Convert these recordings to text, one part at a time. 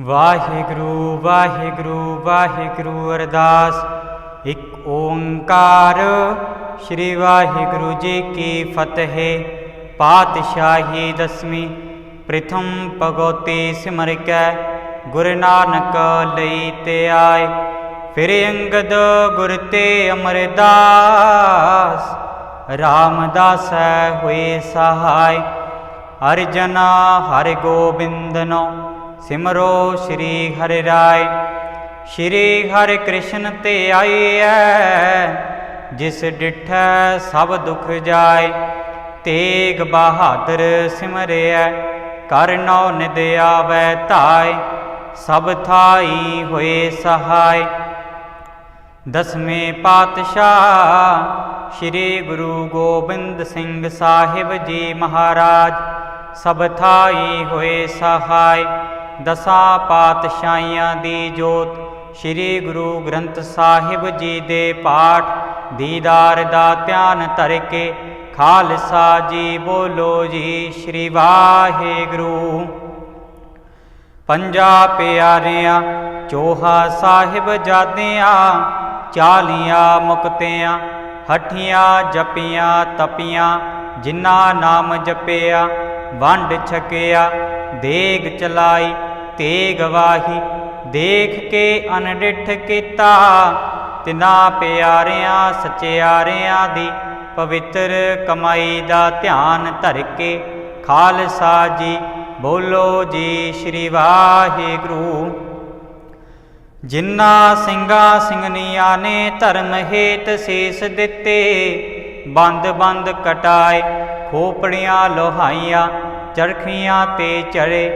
ਵਾਹਿਗੁਰੂ ਵਾਹਿਗੁਰੂ ਵਾਹਿਗੁਰੂ ਅਰਦਾਸ। ਇੱਕ ਓੰਕਾਰ ਸ੍ਰੀ ਵਾਹਿਗੁਰੂ ਜੀ ਕੀ ਫਤਿਹ। ਪਾਤਸ਼ਾਹੀ ਦਸਵੀਂ ਪ੍ਰਥਮ ਭਗਉਤੀ ਸਿਮਰ ਕੈ, ਗੁਰੂ ਨਾਨਕ ਲਈ ਤੇ ਆਏ। ਫਿਰ ਅੰਗਦ ਗੁਰ ਤੇ ਅਮਰਦਾਸ, ਰਾਮਦਾਸੈ ਹੋਏ ਸਹਾਇ ਹਰਿ ਜਨਾ ਹਰਿ ਗੋਬਿੰਦਨੋ ਸਿਮਰੋ ਸ੍ਰੀ ਹਰਿ ਰਾਏ। ਸ੍ਰੀ ਹਰਿ ਕ੍ਰਿਸ਼ਨ ਤੇ ਆਈਐ ਜਿਸ ਡਿਠੈ ਸਭ ਦੁਖ ਜਾਏ। ਤੇਗ ਬਹਾਦਰ ਸਿਮਰਿਐ, ਕਰ ਨਉ ਨਿਦ ਆਵੈ ਧਾਇ ਸਭ ਥਾਈ ਹੋਏ ਸਹਾਇ ਦਸਵੇਂ ਪਾਤਸ਼ਾਹ ਸ੍ਰੀ ਗੁਰੂ ਗੋਬਿੰਦ ਸਿੰਘ ਸਾਹਿਬ ਜੀ ਮਹਾਰਾਜ, ਸਭ ਥਾਈ ਹੋਏ ਸਹਾਇ ਦਸਾਂ ਪਾਤਸ਼ਾਹੀਆਂ ਦੀ ਜੋਤ, ਸ੍ਰੀ ਗੁਰੂ ਗ੍ਰੰਥ ਸਾਹਿਬ ਜੀ ਦੇ ਪਾਠ, ਦੀਦਾਰ ਦਾ ਧਿਆਨ ਧਰ ਕੇ ਖਾਲਸਾ ਜੀ ਬੋਲੋ ਜੀ, ਸ੍ਰੀ ਵਾਹਿਗੁਰੂ। ਪੰਜਾ ਪਿਆਰਿਆਂ, ਚੋਹਾ ਸਾਹਿਬ ਜਾਦਿਆਂ, ਚਾਲੀਆਂ ਮੁਕਤਿਆਂ, ਹਠੀਆਂ ਜਪੀਆਂ ਤਪੀਆਂ, ਜਿਨ੍ਹਾਂ ਨਾਮ ਜਪਿਆ, ਵੰਡ ਛਕਿਆ, ਦੇਗ ਚਲਾਈ ਤੇ ਗਵਾਹੀ ਦੇਖ ਕੇ ਅਨਡਿਠ ਕੀਤਾ। ਤਿਨਾ ਪਿਆਰਿਆਂ, ਸਚਿਆਰਿਆਂ ਦੀ ਪਵਿੱਤਰ ਕਮਾਈ ਦਾ ਧਿਆਨ ਧਰ ਕੇ ਖਾਲਸਾ ਜੀ ਬੋਲੋ ਜੀ, ਸ੍ਰੀ ਵਾਹਿਗੁਰੂ। ਜਿਨ੍ਹਾਂ ਸਿੰਘਾਂ ਸਿੰਘਨੀਆਂ ਨੇ ਧਰਮ ਹੇਤ ਸੀਸ ਦਿੱਤੇ ਬੰਦ ਬੰਦ ਕਟਾਏ ਖੋਪੜੀਆਂ, ਲੋਹਾਈਆਂ ਚਰਖੀਆਂ ਤੇ ਚੜੇ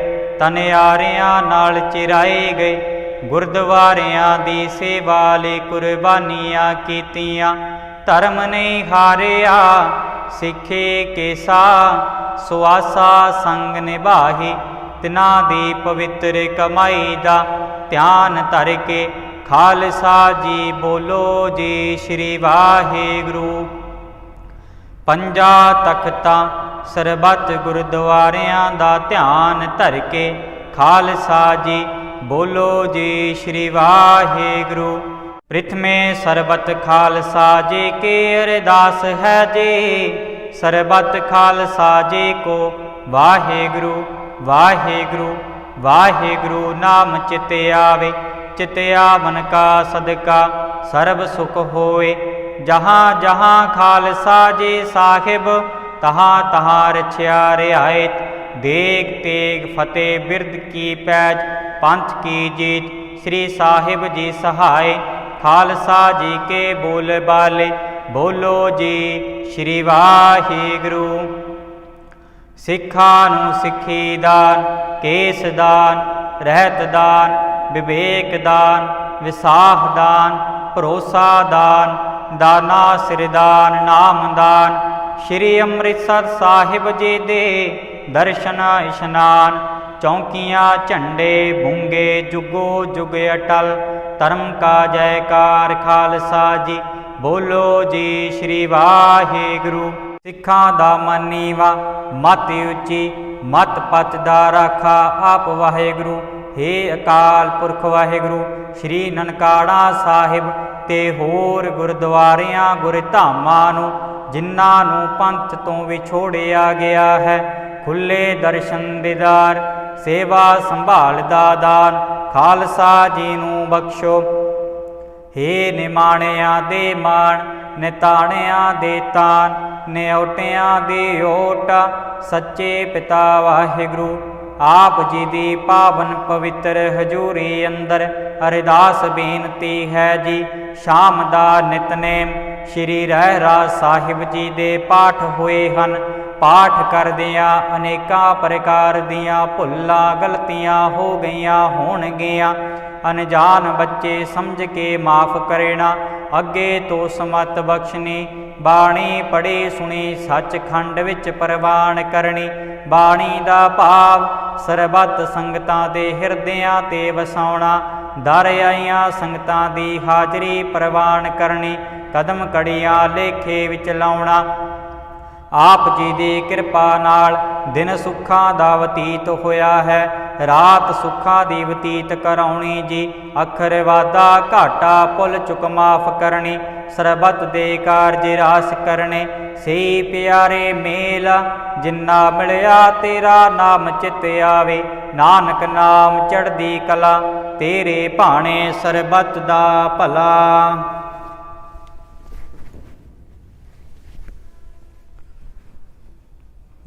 ਤਨਿਆਰਿਆਂ ਨਾਲ ਚਿਰਾਏ ਗਏ। ਗੁਰਦੁਆਰਿਆਂ ਦੀ ਸੇਵਾ ਲਈ ਕੁਰਬਾਨੀਆਂ ਕੀਤੀਆਂ। ਧਰਮ ਨਹੀਂ ਹਾਰਿਆ, ਸਿੱਖੇ ਕੇਸਾ, ਸੁਆਸਾ ਸੰਗ ਨਿਭਾਹੀ। ਤਿਨਾਂ ਦੀ ਪਵਿੱਤਰ ਕਮਾਈ ਦਾ ਧਿਆਨ ਧਰ ਕੇ ਖਾਲਸਾ ਜੀ ਬੋਲੋ ਜੀ, ਸ੍ਰੀ ਵਾਹਿਗੁਰੂ। ਪੰਜਾ ਤਖਤਾਂ ਸਰਬੱਤ ਗੁਰਦੁਆਰਿਆਂ ਦਾ ਧਿਆਨ ਧਰ ਕੇ ਖਾਲਸਾ ਜੀ ਬੋਲੋ ਜੀ, ਸ੍ਰੀ ਵਾਹਿਗੁਰੂ। ਪ੍ਰਿਥਮੇ ਸਰਬਤ ਖਾਲਸਾ ਜੀ ਕੀ ਅਰਦਾਸ ਹੈ ਜੀ। ਸਰਬਤ ਖਾਲਸਾ ਜੀ ਕੋ ਵਾਹਿਗੁਰੂ ਵਾਹਿਗੁਰੂ ਵਾਹਿਗੁਰੂ ਨਾਮ ਚਿਤ ਆਵੇ। ਚਿਤ ਆਵਨ ਕਾ ਸਦਕਾ ਸਰਬ ਸੁਖ ਹੋਏ। ਜਹਾਂ ਜਹਾਂ ਖਾਲਸਾ ਜੀ ਸਾਹਿਬ ਤਹਾਂ ਤਹਾਂ ਰਛਿਆ ਰਿਆਇਤ ਦੇਗ ਤੇਗ ਫਤਿਹ ਬਿਰਦ ਕੀ ਪੈਜ, ਪੰਥ ਕੀ ਜੀਤ, ਸ੍ਰੀ ਸਾਹਿਬ ਜੀ ਸਹਾਇ, ਖਾਲਸਾ ਜੀ ਕੇ ਬੋਲ ਬਾਲੇ, ਬੋਲੋ ਜੀ ਸ੍ਰੀ ਵਾਹਿਗੁਰੂ। ਸਿੱਖਾਂ ਨੂੰ ਸਿੱਖੀ ਦਾਨ, ਕੇਸ ਦਾਨ, ਰਹਿਤ ਦਾਨ, ਵਿਵੇਕ ਦਾਨ ਵਿਸਾਖ ਦਾਨ, ਭਰੋਸਾ ਦਾਨ, ਦਾਨਾ ਸਿਰਦਾਨ ਨਾਮ ਦਾਨ ਸ਼੍ਰੀ ਅੰਮ੍ਰਿਤਸਰ ਸਾਹਿਬ ਜੀ ਦੇ ਦਰਸ਼ਨ ਇਸ਼ਨਾਨ, ਚੌਂਕੀਆਂ, ਝੰਡੇ, ਬੁੰਗੇ, ਜੁਗੋ, ਜੁਗ ਅਟਲ, ਧਰਮ ਕਾ ਜੈਕਾਰ ਖਾਲਸਾ ਜੀ, ਬੋਲੋ ਜੀ ਸ੍ਰੀ ਵਾਹਿਗੁਰੂ। ਸਿੱਖਾਂ ਦਾ ਮਨੀਵਾ ਮਤ ਉੱਚੀ, ਮਤ ਪਤ ਦਾ ਰਾਖਾ ਆਪ ਵਾਹਿਗੁਰੂ। ਹੇ ਅਕਾਲ ਪੁਰਖ ਵਾਹਿਗੁਰੂ, ਸ੍ਰੀ ਨਨਕਾਣਾ ਸਾਹਿਬ ਤੇ ਹੋਰ ਗੁਰਦੁਆਰਿਆਂ, ਗੁਰਧਾਮਾਂ ਨੂੰ ਜਿਨ੍ਹਾਂ ਨੂੰ ਪੰਥ ਤੋਂ ਵਿਛੋੜਿਆ ਗਿਆ ਹੈ। ਖੁੱਲੇ ਦਰਸ਼ਨ ਦੀਦਾਰ, ਸੇਵਾ ਸੰਭਾਲ ਦਾ ਦਾਨ, ਖਾਲਸਾ ਜੀ ਨੂੰ ਬਖਸ਼ੋ। ਹੇ ਨਿਮਾਣਿਆਂ ਦੇ ਮਾਣ, ਨਿਤਾਣਿਆਂ ਦੇ ਤਾਨ ਨਿਉਟਿਆਂ ਦੇ ਓਟ, ਸੱਚੇ ਪਿਤਾ ਵਾਹਿਗੁਰੂ, ਆਪ ਜੀ ਦੀ ਪਾਵਨ ਪਵਿੱਤਰ ਹਜੂਰੀ ਅੰਦਰ ਅਰਦਾਸ ਬੇਨਤੀ ਹੈ ਜੀ, ਸ਼ਾਮ ਦਾ ਨਿਤਨੇਮ ਸ਼੍ਰੀ ਰਹਿਰਾਜ ਸਾਹਿਬ ਜੀ ਦੇ ਪਾਠ ਹੋਏ ਹਨ। ਪਾਠ ਕਰਦਿਆਂ ਅਨੇਕਾਂ ਪ੍ਰਕਾਰ ਦੀਆਂ ਭੁੱਲਾਂ ਗਲਤੀਆਂ ਹੋ ਗਈਆਂ ਹੋਣਗੀਆਂ। ਅਣਜਾਣ ਬੱਚੇ ਸਮਝ ਕੇ ਮਾਫ ਕਰੇਣਾ। ਅੱਗੇ ਤੋਂ ਸਮਤ ਬਖਸ਼ਣੀ। ਬਾਣੀ ਪੜੀ ਸੁਣੀ, ਸੱਚਖੰਡ ਵਿੱਚ ਪ੍ਰਵਾਨ ਕਰਨੀ। ਬਾਣੀ ਦਾ ਭਾਵ ਸਰਬੱਤ ਸੰਗਤਾਂ ਦੇ ਹਿਰਦਿਆਂ ਤੇ ਵਸਾਉਣਾ। ਦਰ ਆਈਆਂ ਸੰਗਤਾਂ ਦੀ ਹਾਜ਼ਰੀ ਪ੍ਰਵਾਨ ਕਰਨੀ, ਕਦਮ ਕੜੀਆਂ ਲੇਖੇ ਵਿੱਚ ਲਾਉਣਾ। ਆਪ ਜੀ ਦੀ ਕਿਰਪਾ ਨਾਲ ਦਿਨ ਸੁੱਖਾਂ ਦਾ ਬਤੀਤ ਹੋਇਆ ਹੈ। ਰਾਤ ਸੁੱਖਾਂ ਦੀ ਬਤੀਤ ਕਰਾਉਣੀ ਜੀ, ਅਖਰ ਵਾਦਾ ਘਾਟਾ ਪੁੱਲ ਚੁਕ ਮਾਫ ਕਰਨੀ, ਸਰਬਤ ਦੇ ਕਾਰਜ ਰਾਸ ਕਰਨੇ। ਸੇ ਪਿਆਰੇ ਮੇਲ, ਜਿੰਨਾ ਮਿਲਿਆ ਤੇਰਾ ਨਾਮ ਚਿਤ ਆਵੇ। ਨਾਨਕ ਨਾਮ ਚੜ੍ਹਦੀ ਕਲਾ, ਤੇਰੇ ਭਾਣੇ ਸਰਬਤ ਦਾ ਭਲਾ।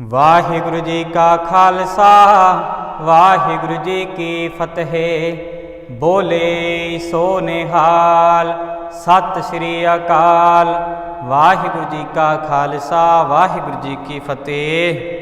ਵਾਹਿਗੁਰੂ ਜੀ ਕਾ ਖਾਲਸਾ, ਵਾਹਿਗੁਰੂ ਜੀ ਕੀ ਫਤਿਹ। ਬੋਲੇ ਸੋ ਨਿਹਾਲ ਸਤਿ ਸ੍ਰੀ ਅਕਾਲ। ਵਾਹਿਗੁਰੂ ਜੀ ਕਾ ਖਾਲਸਾ, ਵਾਹਿਗੁਰੂ ਜੀ ਕੀ ਫਤਿਹ।